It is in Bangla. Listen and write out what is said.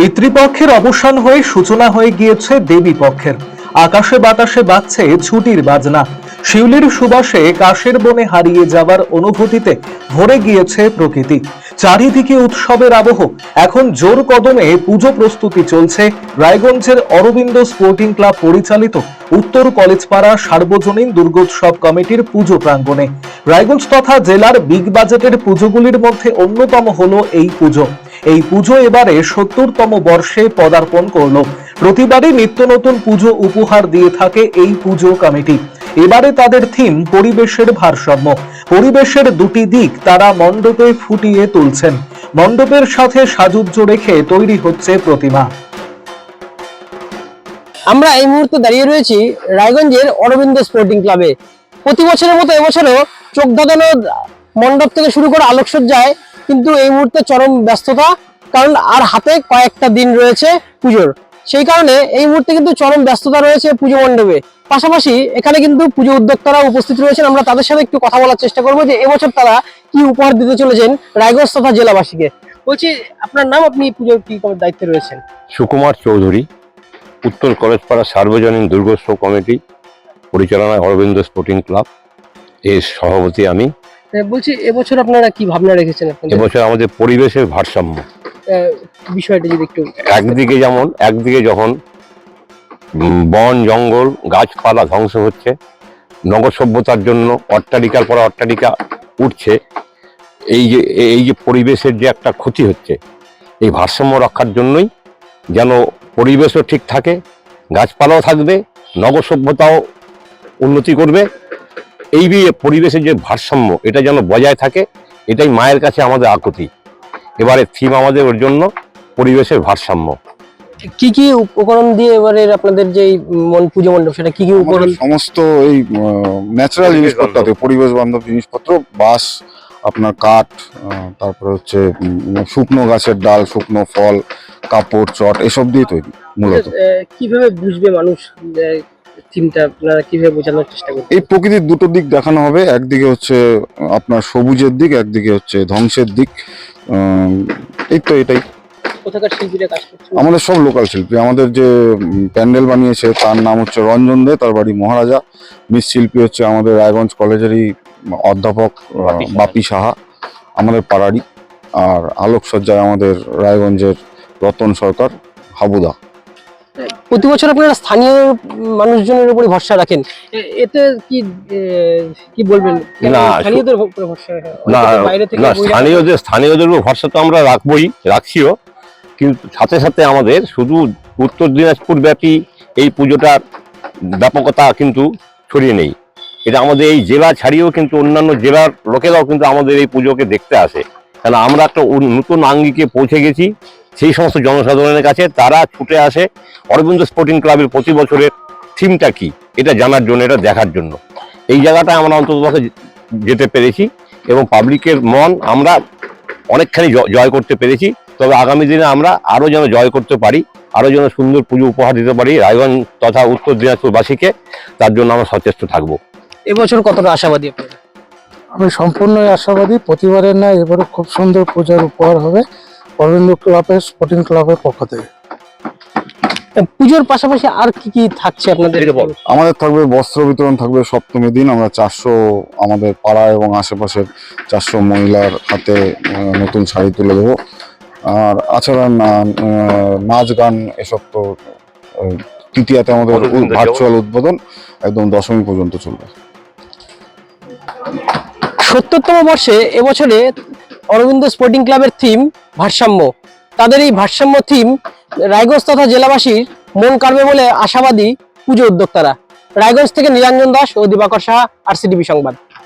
পিতৃপক্ষের অবসান হয়ে সূচনা হয়ে গিয়েছে দেবী পক্ষের। আকাশে বাতাসে বাজছে ছুটির বাজনা। শিউলির সুবাসে কাশের বনে হারিয়ে যাওয়ার অনুভূতিতে ভরে গিয়েছে প্রকৃতি। চারিদিকে উৎসবের আবহ। এখন জোর কদমে পুজো প্রস্তুতি চলছে। রায়গঞ্জের অরবিন্দ স্পোর্টিং ক্লাব পরিচালিত উত্তর কলেজপাড়া সার্বজনীন দুর্গোৎসব কমিটির পুজো প্রাঙ্গণে। রায়গঞ্জ তথা জেলার বিগ বাজেটের পুজোগুলির মধ্যে অন্যতম হলো এই পুজো। এই পুজো এবারে সত্তরতম বর্ষে পদার্পণ করল। প্রতিবারই নিত্য নতুন পুজো উপহার দিয়ে থাকে এই পুজো কমিটি। এবারে তাদের থিম পরিবেশের ভারসাম্য। পরিবেশের দুটি দিক তারা মণ্ডপে ফুটিয়ে তুলছেন। মণ্ডপের সাথে সাজুজ্য রেখে তৈরি হচ্ছে প্রতিমা। আমরা এই মুহূর্তে দাঁড়িয়ে রয়েছি রায়গঞ্জের অরবিন্দ স্পোর্টিং ক্লাবে। প্রতি বছরের মতো এবছরও চোখ ধাঁধানো মণ্ডপ থেকে শুরু করে আলোকসজ্জায় কিন্তু এই মুহূর্তে চরম ব্যস্ততা, কারণ আর হাতে কয়েকটা দিন রয়েছে পুজোর। সেই কারণে এই মুহূর্তে কিন্তু চরম ব্যস্ততা রয়েছে পুজো মণ্ডপে। পাশাপাশি এখানে কিন্তু পুজো উদ্যোক্তারা উপস্থিত রয়েছেন। আমরা তাদের সাথে একটু কথা বলার চেষ্টা করব যে এবছর তারা কি উপহার দিতে চলেছেন রায়গঞ্জ তথা জেলাবাসীকে। বলছি, আপনার নাম? আপনি পুজোর কি দায়িত্বে রয়েছেন? সুকুমার চৌধুরী, উত্তর কলেজপাড়া সার্বজনীন দুর্গোৎসব কমিটি, পরিচালনায় অরবিন্দ স্পোর্টিং ক্লাব, এর সভাপতি আমি। বলছি এবছর আপনারা কি ভাবনা রেখেছেন এবছর আমাদের পরিবেশের ভারসাম্য। বিষয়টা যদি একটু একদিকে যেমন একদিকে যখন বন জঙ্গল গাছপালা ধ্বংস হচ্ছে নগর সভ্যতার জন্য অট্টালিকার পর অট্টালিকা উঠছে এই যে এই যে পরিবেশের যে একটা ক্ষতি হচ্ছে এই ভারসাম্য রক্ষার জন্যই যেন পরিবেশও ঠিক থাকে গাছপালাও থাকবে নগর সভ্যতাও উন্নতি করবে এই যে পরিবেশের যে ভারসাম্য এটা যেন বজায় থাকে এটাই মায়ের কাছে আমাদের আকুতি। এবারে থিম আমাদের ওর জন্য পরিবেশের ভারসাম্য। কি কি উপকরণ দিয়ে এবারে আপনাদের যে এই মন পুজো মণ্ডপ সেটা কি কি উপকরণ? সমস্ত এই ন্যাচারাল জিনিসপত্র পরিবেশ বান্ধব জিনিসপত্র বাঁশ আপনার কাঠ তারপরে হচ্ছে শুকনো গাছের ডাল শুকনো ফল কাপড় চট এসব দিয়ে তৈরি মূলত। কীভাবে বুঝবে মানুষ থিমটা আপনারা কীভাবে বোঝানোর চেষ্টা করবেন এই প্রকৃতির দুটো দিক দেখানো হবে। একদিকে হচ্ছে আপনার সবুজের দিক একদিকে হচ্ছে ধ্বংসের দিক। এই তো এটাই। কোথাকার শিল্পীরা কাজ করছে আমাদের সব লোকাল শিল্পী। আমাদের যে প্যান্ডেল বানিয়েছে তার নাম হচ্ছে রঞ্জন দে তার বাড়ি মহারাজা। মৃৎশিল্পী হচ্ছে আমাদের রায়গঞ্জ কলেজেরই অধ্যাপক আহ, বাপি সাহা। বাপি সাহা আমাদের পাড়ারই। আর আলোকসজ্জায় আমাদের রায়গঞ্জের রতন সরকার হাবুদা। প্রতি বছর আপনারা স্থানীয় মানুষজনের উপরে ভরসা রাখেন। এতে কি কি বলবেন? না, স্থানীয়দের উপরে ভরসা না বাইরে থেকে না স্থানীয়দের স্থানীয়দের উপর ভরসা তো আমরা রাখবই রাখছিও কিন্তু সাথে সাথে আমাদের শুধু উত্তর দিনাজপুর ব্যাপী এই পুজোটার ব্যাপকতা কিন্তু ছড়িয়ে নেই। এটা আমাদের এই জেলা ছাড়িয়েও কিন্তু অন্যান্য জেলার লোকেরাও কিন্তু আমাদের এই পুজোকে দেখতে আসে। কেন আমরা একটা নতুন আঙ্গিকে পৌঁছে গেছি সেই সমস্ত জনসাধারণের কাছে তারা ছুটে আসে অরবিন্দ স্পোর্টিং ক্লাবের প্রতি বছরের থিমটা কি? এটা জানার জন্য এটা দেখার জন্য। এই জায়গাটা আমরা অন্তত যেতে পেরেছি এবং পাবলিকের মন আমরা অনেকখানি জ- জয় করতে পেরেছি। তবে আগামী দিনে আমরা আরও যেন জয় করতে পারি আরও যেন সুন্দর পুজো উপহার দিতে পারি রায়গঞ্জ তথা উত্তর দিনাজপুরবাসীকে তার জন্য আমরা সচেষ্ট থাকব। এবছর কতটা আশাবাদী আমি সম্পূর্ণই আশাবাদী। প্রতিবারের না এবারে খুব সুন্দর পূজার উপহার হবে অরবিন্দ ক্লাবের স্পোর্টিং ক্লাবের পক্ষ থেকে। পুজোর পাশাপাশি আর কি কি থাকছে আপনাদের বল। আমাদের থাকবে বস্ত্র বিতরণ থাকবে সপ্তমী দিন। আমরা চারশো আমাদের পাড়া এবং আশেপাশের চারশো মহিলার হাতে নতুন শাড়ি তুলে দেবো। আর আছাড়া না- নাচ গান এসব তো তৃতীয়াতে আমাদের ভার্চুয়াল উদ্বোধন একদম দশমী পর্যন্ত চলবে। সত্তরতম বর্ষে এবছরে অরবিন্দ স্পোর্টিং ক্লাবের থিম ভারসাম্য। তাদের এই ভারসাম্য থিম রায়গঞ্জ তথা জেলাবাসীর মন কাড়বে বলে আশাবাদী পুজো উদ্যোক্তারা। রায়গঞ্জ থেকে নিরঞ্জন দাস ও দিবাকর সাহা আর সংবাদ।